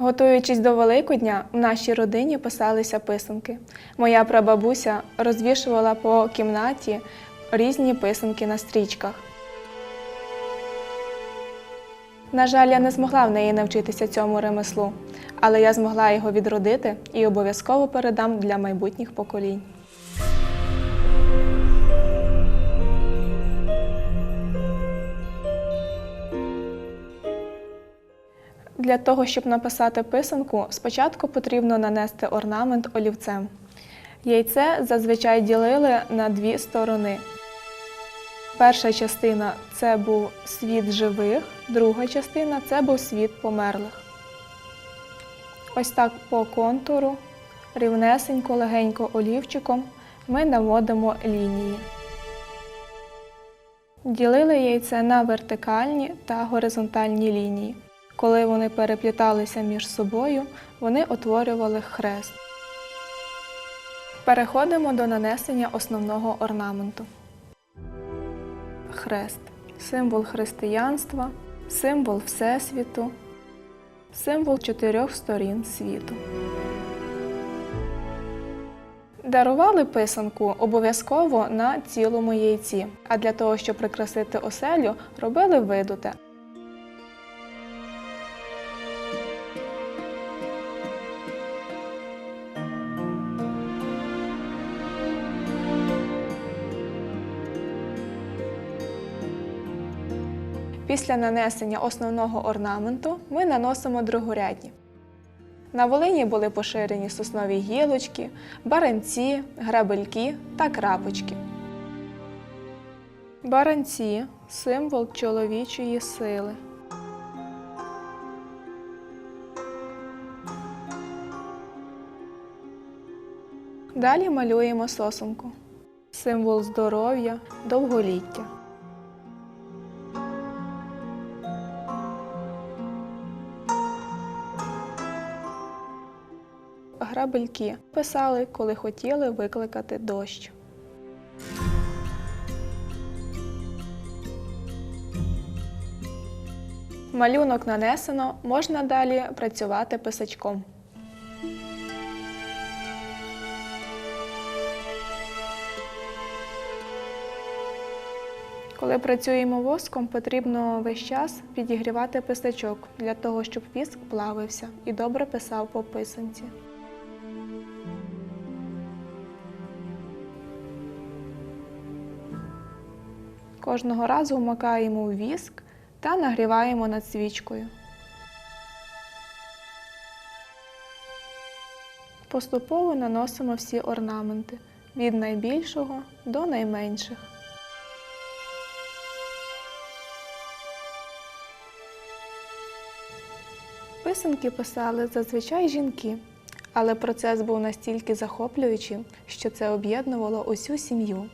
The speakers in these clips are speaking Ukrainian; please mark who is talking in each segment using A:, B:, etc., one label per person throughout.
A: Готуючись до Великодня, в нашій родині писалися писанки. Моя прабабуся розвішувала по кімнаті різні писанки на стрічках. На жаль, я не змогла в неї навчитися цьому ремеслу, але я змогла його відродити і обов'язково передам для майбутніх поколінь. Для того, щоб написати писанку, спочатку потрібно нанести орнамент олівцем. Яйце зазвичай ділили на дві сторони. Перша частина це був світ живих, друга частина це був світ померлих. Ось так по контуру, рівнесенько, легенько олівчиком ми наводимо лінії. Ділили яйце на вертикальні та горизонтальні лінії. Коли вони перепліталися між собою, вони утворювали хрест. Переходимо до нанесення основного орнаменту. Хрест символ християнства, символ Всесвіту, символ чотирьох сторін світу. Дарували писанку обов'язково на цілому яйці, а для того, щоб прикрасити оселю, робили видуте. Після нанесення основного орнаменту ми наносимо другорядні. На Волині були поширені соснові гілочки, баранці, грабельки та крапочки. Баранці символ чоловічої сили. Далі малюємо сосунку. Символ здоров'я, довголіття. Грабельки писали, коли хотіли викликати дощ. Малюнок нанесено, можна далі працювати писачком. Коли працюємо воском, потрібно весь час підігрівати писачок для того, щоб віск плавився і добре писав по писанці. Кожного разу вмикаємо у віск та нагріваємо над свічкою. Поступово наносимо всі орнаменти від найбільшого до найменших. Писанки писали зазвичай жінки, але процес був настільки захоплюючим, що це об'єднувало усю сім'ю.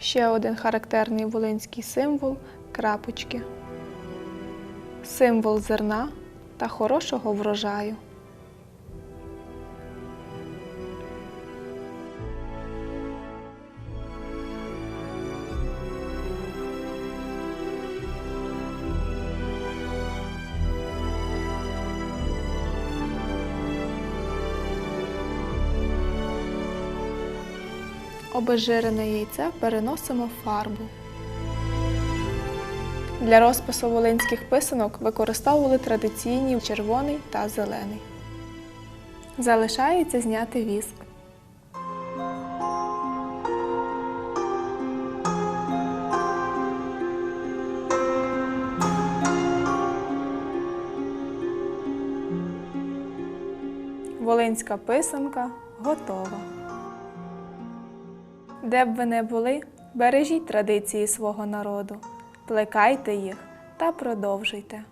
A: Ще один характерний волинський символ крапочки. Символ зерна та хорошого врожаю. Обезжирене яйце переносимо в фарбу. Для розпису волинських писанок використовували традиційні червоний та зелений. Залишається зняти віск. Волинська писанка готова. Де б ви не були, бережіть традиції свого народу, плекайте їх та продовжуйте.